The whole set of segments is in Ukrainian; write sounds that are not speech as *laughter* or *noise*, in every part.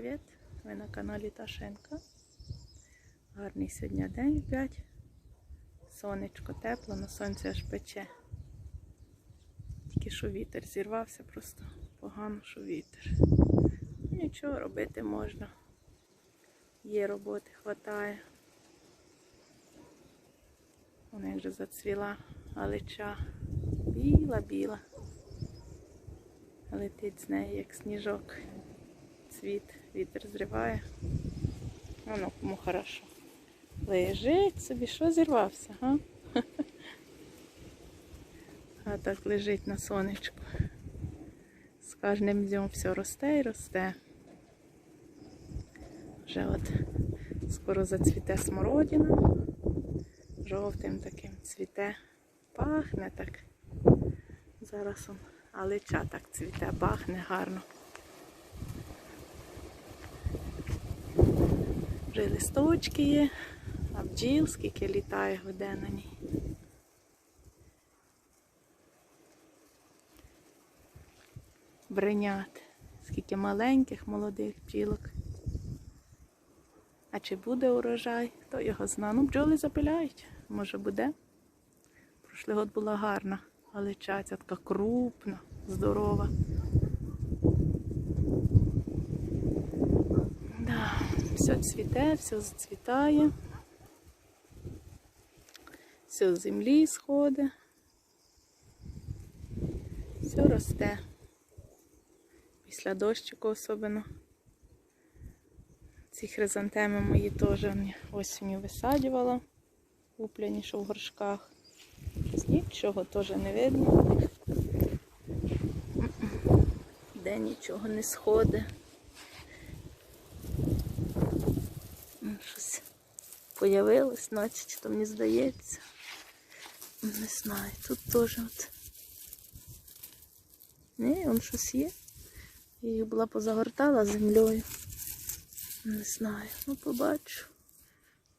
привіт! Ви на каналі Ташенка. Гарний сьогодні день 5. Сонечко тепло, на сонце аж пече. Тільки що вітер зірвався, просто погано, що вітер. Ну, Нічого робити можна. Є роботи, хватає. Вона як же зацвіла алича. Біла-біла. Летить з неї, як сніжок. Цвіт, вітер зриває. Воно кому хорошо. Лежить собі, що зірвався, га? *laughs* А так лежить на сонечку. З кожним днем все росте і росте. Вже от скоро зацвіте смородина. Жовтим таким цвіте. Пахне так. Зараз он алича так цвіте, пахне гарно. Вже листочки є, а бджіл скільки літає гуде на ній. Бринят. Скільки маленьких молодих бджілок. А чи буде урожай, хто його зна. Ну, бджоли запиляють, може буде. Прошлий год була гарна, але чаця така крупна, здорова. Да, все цвіте, все зацвітає. Все з землі сходить. Все росте. Після дощику особливо. Ці хризантеми мої теж осінню висаджувала, куплені, що в горшках. Нічого теж не видно. Де нічого не сходить. Щось появилось, наче то мені здається. Не знаю, тут теж от. Ні, он щось є. Я її була позагортала землею. Не знаю, ну побачу.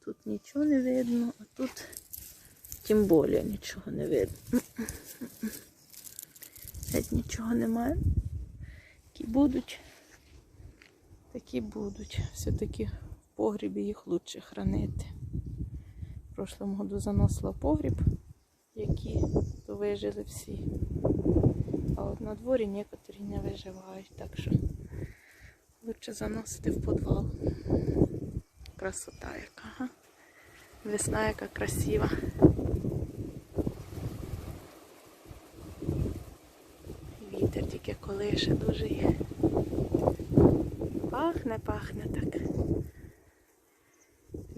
Тут нічого не видно, а тут тим більше нічого не видно. Геть нічого немає. Які будуть, такі будуть. Все-таки погрібі їх краще хранити. В прошлому году заносила погріб, які то вижили всі. А от на дворі некоторі не виживають, так що лучше заносити в підвал. Красота яка. Ага. Весна яка красива. Вітер тільки колише дуже є. Пахне, пахне так.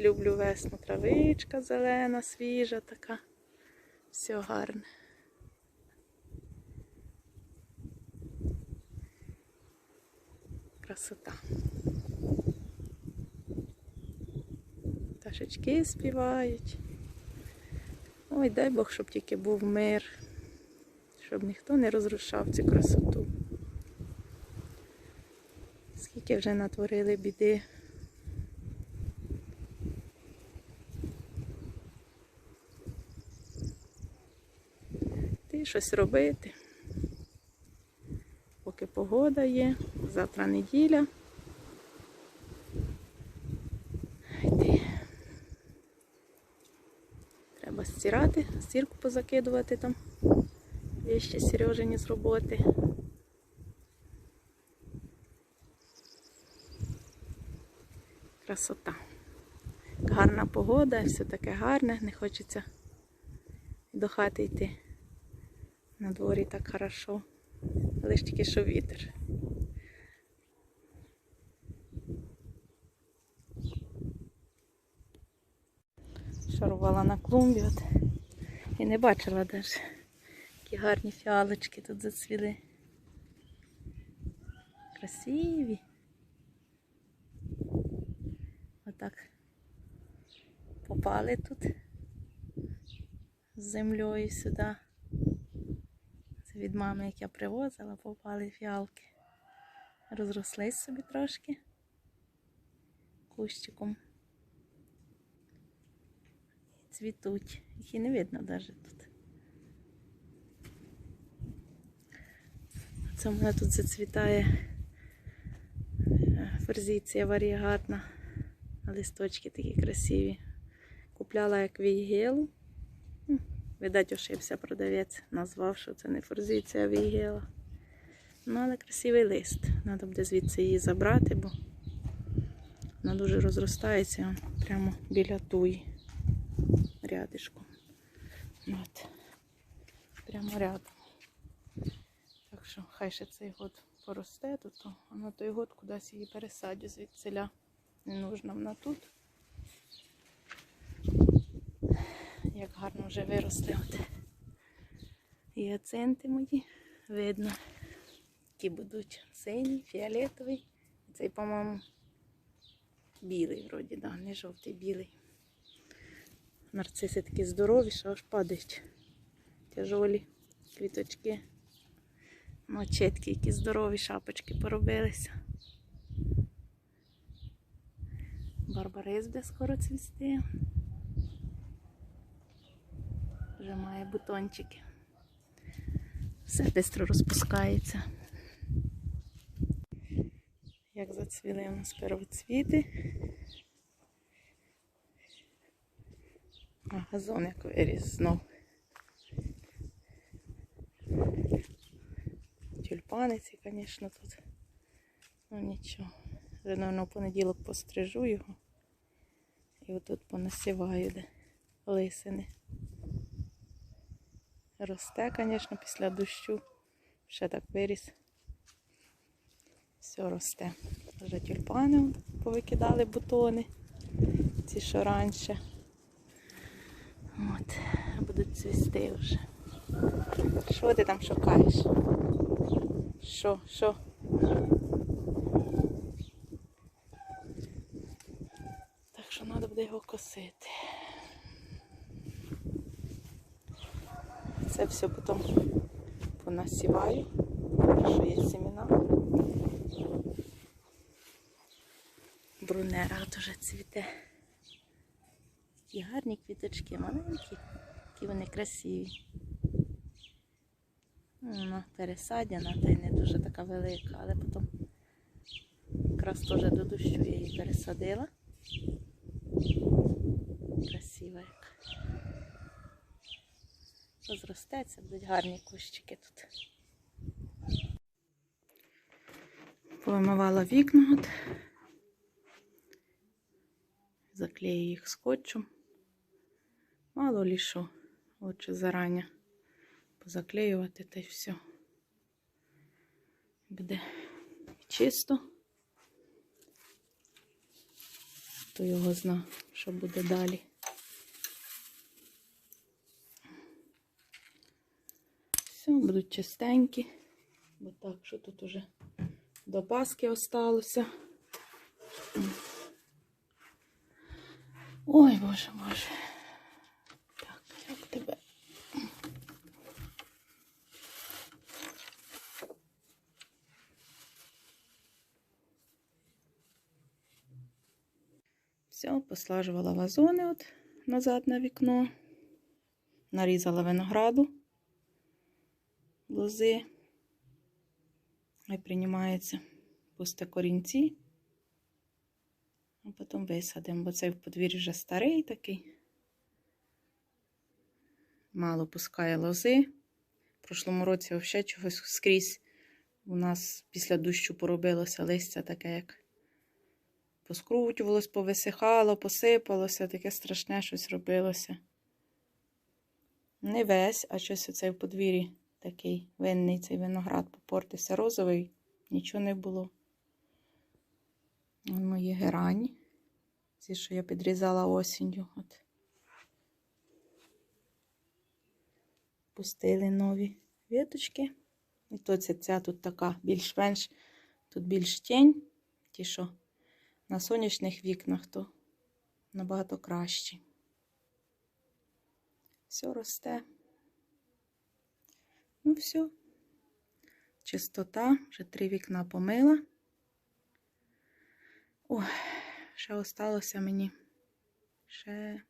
Люблю весну травичка зелена, свіжа така. Все гарне. Красота. Пташечки співають. Ой, дай Бог, щоб тільки був мир, щоб ніхто не розрушав цю красоту. Скільки вже натворили біди. Ти щось робити. Поки погода є, завтра неділя. Йти. Треба стирати, стірку позакидувати там. Ще Сережині з роботи. Красота. Гарна погода, все таке гарне, не хочеться до хати йти. На дворі так хорошо. Лиш тільки що вітер. Шарувала на клумбі от. і не бачила навіть, які гарні фіалочки тут зацвіли. Красиві. Отак попали тут з землею сюди. Це від мами, як я привозила, попали фіалки. Розрослись собі трошки кущиком. Цвітуть. Їх і не видно навіть тут. Це в мене тут зацвітає е, форзиція варігатна. Листочки такі красиві. Купляла як війгелу. Видать, ошибся продавець, назвав, що це не форзиція, а війгела. Ну, але красивий лист. Треба буде звідси її забрати, бо вона дуже розростається прямо біля туї. Рядишком. От. Прямо рядом. Так що хай ще цей год поросте то, а на той год кудись її пересадю звідсиля. Не нужна вона тут. Як гарно вже виросли от гіацинти мої. Видно. Ті будуть синій, фіолетовий. Цей, по-моєму, білий вроді, да, не жовтий, білий. Нарциси такі здорові, що аж падають. Тяжолі квіточки. Мочетки, які здорові шапочки поробилися. Барбарис буде скоро цвісти. Вже має бутончики. Все швидко розпускається. Як зацвіли у нас первоцвіти. А газон як виріс знов. Тюльпани ці, звісно, тут. Ну нічого. Вже, мабуть, в понеділок пострижу його. І отут понасіваю де лисини. Росте, звісно, після дощу. Ще так виріс. Все росте. Вже тюльпани повикидали бутони. Ці що раніше. От, будуть цвісти вже. Що ти там шукаєш? Що, що? Так що треба буде його косити. Це все потім понасіваю, що є семена. Брунера от уже цвіте. Такі гарні квіточки, маленькі, які вони красиві. Вона пересадяна, та й не дуже така велика, але потім якраз теж до дощу я її пересадила. Красива як. Розростеться, будуть гарні кущики тут. Повимивала вікна от. Заклею їх скотчем. Мало лі що, лучше зарані позаклеювати та й все. Буде чисто. Хто його зна, що буде далі. Все, будуть чистенькі. Бо так, що тут уже до Паски осталося. Ой, боже, боже. Так, як тебе? Все, послажувала вазони от назад на вікно. Нарізала винограду, лози. Хай приймається пусте корінці. А потім висадимо, бо цей в подвір'ї вже старий такий. Мало пускає лози. В прошлому році взагалі чогось скрізь у нас після дощу поробилося листя таке, як поскручувалось, повисихало, посипалося, таке страшне щось робилося. Не весь, а щось оцей в подвір'ї такий винний цей виноград попортився розовий, нічого не було. Вон мої герані. Ці, що я підрізала осінню. От. Пустили нові віточки. І то ця, ця тут така більш-менш, тут більш тінь. Ті, що на сонячних вікнах, то набагато кращі. Все росте. Ну, все, чистота, вже три вікна помила. Ой, ще осталося мені ще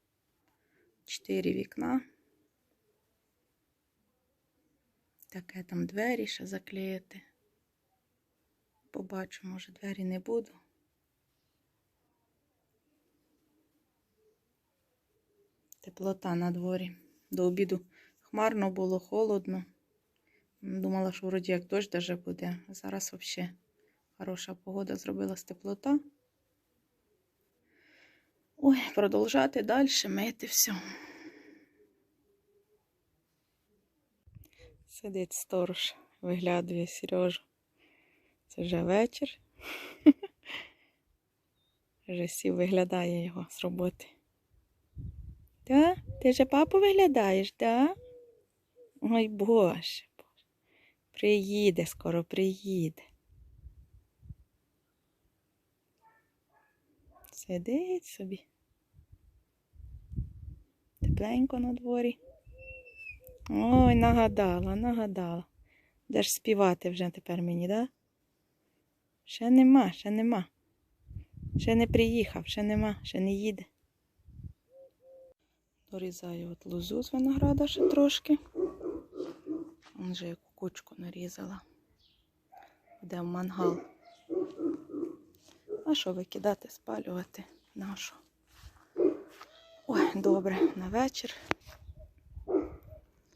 чотири вікна. Таке там двері ще заклеїти. Побачу, може, двері не буду. Теплота на дворі. До обіду хмарно було холодно. Думала, що вроді як дощ даже буде. Зараз взагалі хороша погода зробилась теплота. Ой, продовжати далі мити все. Сидить сторож, виглядує Сережу. Це вже вечір. *laughs* Вже сів виглядає його з роботи. Та? Ти вже папу виглядаєш, так? Ой, Боже. Приїде, скоро приїде. Сидить собі. Тепленько на дворі. Ой, нагадала, нагадала. Де ж співати вже тепер мені, да? Ще нема, ще нема. Ще не приїхав, ще нема, ще не їде. Дорізаю от лозу з винограда ще трошки. Он вже яку кучку нарізала. Йде в мангал. А що викидати, спалювати нашу? Ой, добре, на вечір.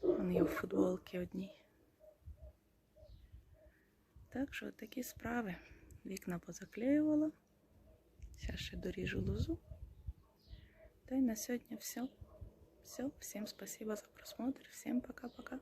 Вони в футболці одній. Так що такі справи. Вікна позаклеювала. Зараз ще доріжу лозу. Та й на сьогодні все. Все. Всім спасибо за просмотр. Всім пока-пока.